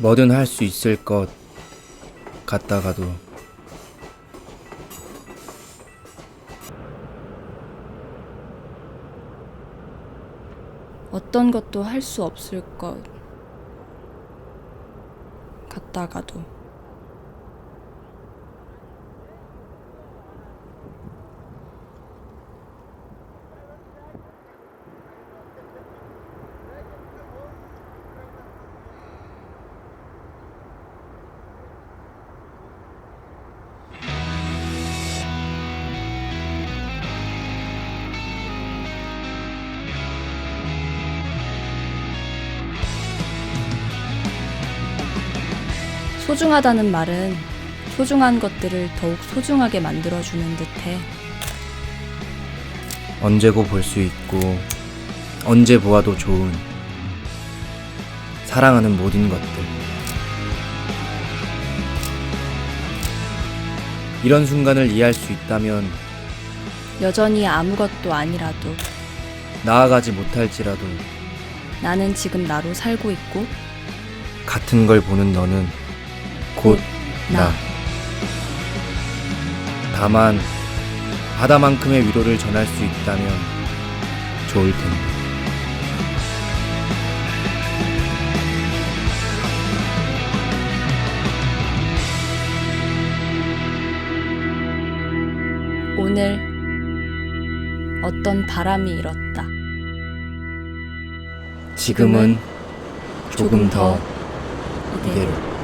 뭐든 할 수 있을 것 같다가도. 어떤 것도 할 수 없을 것 같다가도 소중하다는 말은 소중한 것들을 더욱 소중하게 만들어주는 듯해. 언제고 볼 수 있고 언제 보아도 좋은 사랑하는 모든 것들 이런 순간을 이해할 수 있다면 여전히 아무것도 아니라도 나아가지 못할지라도 나는 지금 나로 살고 있고 같은 걸 보는 너는 곧 나. 나. 다만 바다만큼의 위로를 전할 수 있다면 좋을 텐데. 오늘 어떤 바람이 일었다. 지금은 조금 더. 이대로.